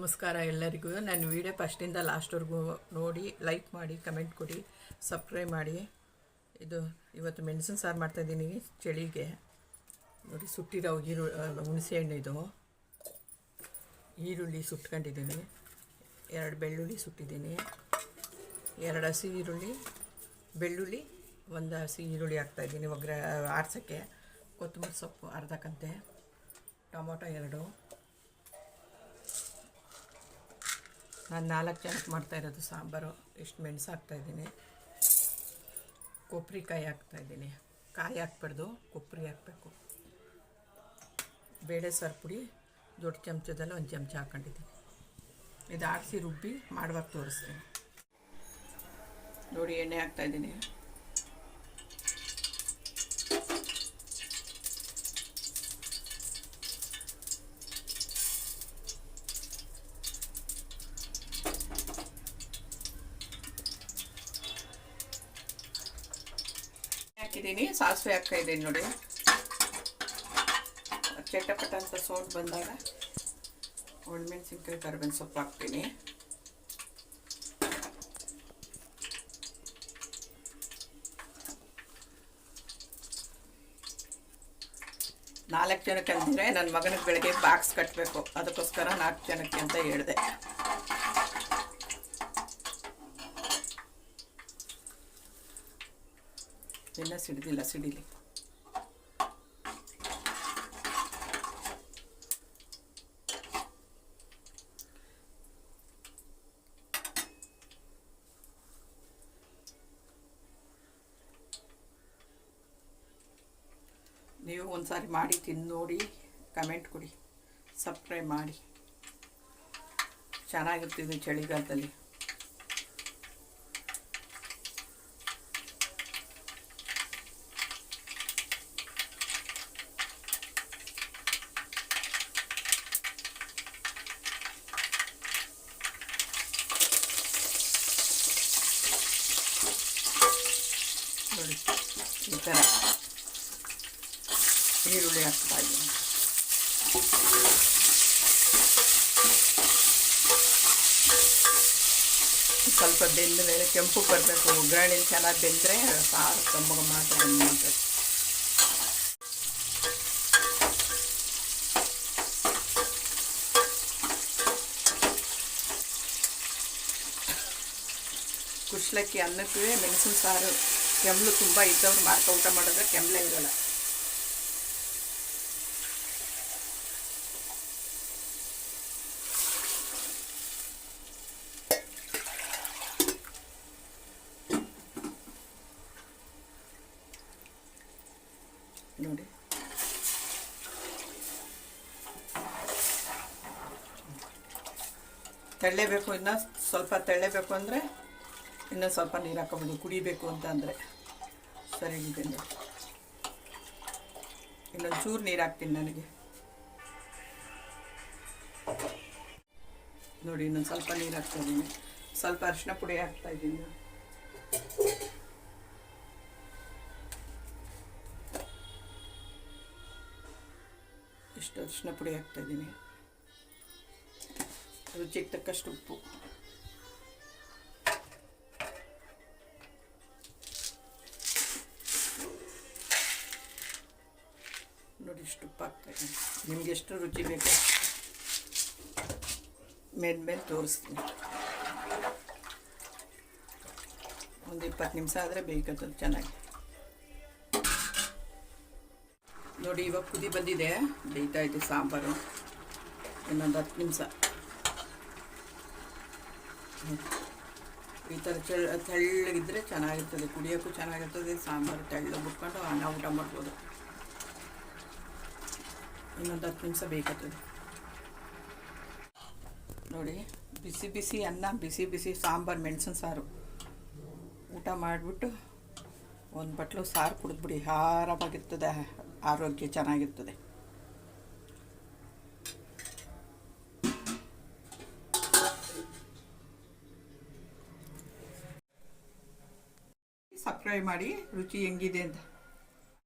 ನಮಸ್ಕಾರ ಎಲ್ಲರಿಗೂ. ನನ್ನ ವಿಡಿಯೋ ಫಸ್ಟಿಂದ ಲಾಸ್ಟ್ವರೆಗೂ ನೋಡಿ ಲೈಕ್ ಮಾಡಿ ಕಮೆಂಟ್ ಕೊಡಿ ಸಬ್ಸ್ಕ್ರೈಬ್ ಮಾಡಿ. ಇದು ಇವತ್ತು ಮೆಣಸಿನ ಸಾರು ಮಾಡ್ತಾಯಿದ್ದೀನಿ ಚಳಿಗೆ ನೋಡಿ, ಸುಟ್ಟಿರೋ ಈರು ಹುಣಸೆ ಹಣ್ಣು ಇದು. ಈರುಳ್ಳಿ ಸುಟ್ಕೊಂಡಿದ್ದೀನಿ. ಎರಡು ಬೆಳ್ಳುಳ್ಳಿ ಸುಟ್ಟಿದ್ದೀನಿ. ಎರಡು ಹಸಿ ಈರುಳ್ಳಿ, ಬೆಳ್ಳುಳ್ಳಿ, ಒಂದು ಹಸಿ ಈರುಳ್ಳಿ ಹಾಕ್ತಾಯಿದ್ದೀನಿ ಒಗ್ಗರ, ಆರಿಸೋಕ್ಕೆ. ಕೊತ್ತಂಬರಿ ಸೊಪ್ಪು, ಅರ್ಧ ಕಂತೆ, ಟೊಮೊಟೊ ಎರಡು. ನಾನು ನಾಲ್ಕು ಜನಕ್ಕೆ ಮಾಡ್ತಾ ಇರೋದು ಸಾಂಬಾರು. ಇಷ್ಟು ಮೆಣಸು ಹಾಕ್ತಾಯಿದ್ದೀನಿ ಕೊಬ್ಬರಿ ಕಾಯಿ ಹಾಕ್ತಾಯಿದ್ದೀನಿ ಕಾಯಿ ಹಾಕ್ಬಾರ್ದು ಕೊಬ್ಬರಿ ಹಾಕಬೇಕು. ಬೇಳೆ ಸಾರು ಪುಡಿ, ದೊಡ್ಡ ಚಮಚದಲ್ಲಿ ಒಂದು ಚಮಚ ಹಾಕ್ಕೊಂಡಿದ್ದೀನಿ ಇದು ಆಡಿಸಿ ರುಬ್ಬಿ ಮಾಡುವಾಗ ತೋರಿಸ್ತೀನಿ. ನೋಡಿ, ಎಣ್ಣೆ ಹಾಕ್ತಾಯಿದ್ದೀನಿ ಹಾಕಿದ್ದೀನಿ. ಸಾಸಿವೆ ಹಾಕ್ತಾ ಇದ್ದೀನಿ ನೋಡಿ. ಚಟಪಟ ಅಂತ ಸೌಂಡ್ ಬಂದಾಗ ಒಣಮೆಣಸಿನ್ಕಾಯಿ ಕರಿಬೇವಿನ ಸೊಪ್ಪು ಹಾಕ್ತೀನಿ. ನಾಲ್ಕು ಜನಕ್ಕೆ ಅಂದರೆ ನನ್ನ ಮಗನಿಗೆ ಬೆಳಗ್ಗೆ ಬಾಕ್ಸ್ ಕಟ್ಟಬೇಕು ಅದಕ್ಕೋಸ್ಕರ ನಾಲ್ಕು ಜನಕ್ಕೆ ಅಂತ ಹೇಳಿದೆ. ಎಲ್ಲ ಸಿಡಿದಿಲ್ಲ ಸಿಡಿಲಿ. ನೀವು ಒಂದ್ಸಾರಿ ಮಾಡಿ ತಿಂದು ನೋಡಿ ಕಮೆಂಟ್ ಕೊಡಿ ಸಬ್ಸ್ಕ್ರೈಬ್ ಮಾಡಿ. ಚೆನ್ನಾಗಿರ್ತಿದೆ ಚಳಿಗಾಲದಲ್ಲಿ ನೋಡಿ ಈ ಥರ ಈರುಳ್ಳಿ ಹಾಕ್ತಾ ಇದ್ದೀನಿ ಸ್ವಲ್ಪ ಬೆಂದ ಮೇಲೆ ಕೆಂಪು ಬರಬೇಕು. ಒಗ್ಗರಣೆ ಚೆನ್ನಾಗಿ ಬೆಂದರೆ ಸಾರು ಕಮ್ಮಗ ಮಾತ್ರ ಮಾಡ್ಬೇಕು. ಕುಶ್ಲಕ್ಕಿ ಅನ್ನಕ್ಕೆ ಮೆಣಸಿನ ಸಾರು. ಕೆಮ್ಲು ತುಂಬ ಇದ್ದವ್ರು ಮಾರ್ಕ ಊಟ ಮಾಡಿದ್ರೆ ಕೆಮ್ಲೇ ಇರೋಲ್ಲ. ನೋಡಿ. ತೆಳ್ಳೇಬೇಕು, ಇನ್ನೂ ಸ್ವಲ್ಪ ತೆಳ್ಳೇಬೇಕು ಅಂದರೆ ಇನ್ನೂ ಸ್ವಲ್ಪ ನೀರು ಹಾಕೋಬೋದು ಕುಡಿಬೇಕು ಅಂತ ಅಂದರೆ. ಸರಿ ಇದೆ ನೋಡಿ ಇನ್ನೊಂದು ಚೂರು ನೀರು ಹಾಕ್ತೀನಿ ನನಗೆ. ನೋಡಿ, ಇನ್ನೊಂದು ಸ್ವಲ್ಪ ನೀರು ಹಾಕ್ತಾ ಇದ್ದೀನಿ. ಸ್ವಲ್ಪ ಅರಿಶಿನ ಪುಡಿ ಹಾಕ್ತಾ ಇದ್ದೀನಿ. ಇಷ್ಟು ಅರಿಶಿನ ಪುಡಿ ಹಾಕ್ತಾ ಇದ್ದೀನಿ. ರುಚಿಗೆ ತಕ್ಕಷ್ಟು ಉಪ್ಪು. ಇಷ್ಟು ಉಪ್ಪು ನಿಮ್ಗೆ ಎಷ್ಟು ರುಚಿ ಬೇಕು? ಮೇಲ್ಮೇಲೆ ತೋರಿಸ್ತೀನಿ. ಒಂದು ಇಪ್ಪತ್ತು ನಿಮಿಷ ಆದರೆ ಬೇಯ್ಕತ್ತದು ಚೆನ್ನಾಗಿ. ನೋಡಿ, ಇವಾಗ ಕುದಿ ಬಂದಿದೆ. ಬೇಯ್ತಾ ಇದೆ ಸಾಂಬಾರು. ಇನ್ನೊಂದು ಹತ್ತು ನಿಮಿಷ. ಈ ಥರ ಚಳ್ ತೆಳ್ಳಗಿದ್ರೆ ಚೆನ್ನಾಗಿರ್ತದೆ. ಕುಡಿಯೋಕ್ಕೂ ಚೆನ್ನಾಗಿರ್ತದೆ. ಸಾಂಬಾರು ತೆಳ್ಳಗೆ ಬಿಟ್ಕೊಂಡು ಅನ್ನ ಊಟ ಮಾಡ್ಬೋದು. ಇನ್ನೊಂದು ಹತ್ತು ನಿಮಿಷ ಬೇಕಾಗ್ತದೆ ನೋಡಿ, ಬಿಸಿ ಬಿಸಿ ಅನ್ನ, ಬಿಸಿ ಬಿಸಿ ಸಾಂಬಾರು, ಮೆಣಸಿನ ಸಾರು. ಊಟ ಮಾಡಿಬಿಟ್ಟು ಒಂದು ಬಟ್ಲು ಸಾರು ಕುಡಿದ್ಬಿಡಿ. ಆರಾಮಾಗಿರ್ತದೆ, ಆರೋಗ್ಯ ಚೆನ್ನಾಗಿರ್ತದೆ. ಸಬ್ಸ್ಕ್ರೈಬ್ ಮಾಡಿ, ರುಚಿ ಹೆಂಗಿದೆ ಅಂತ.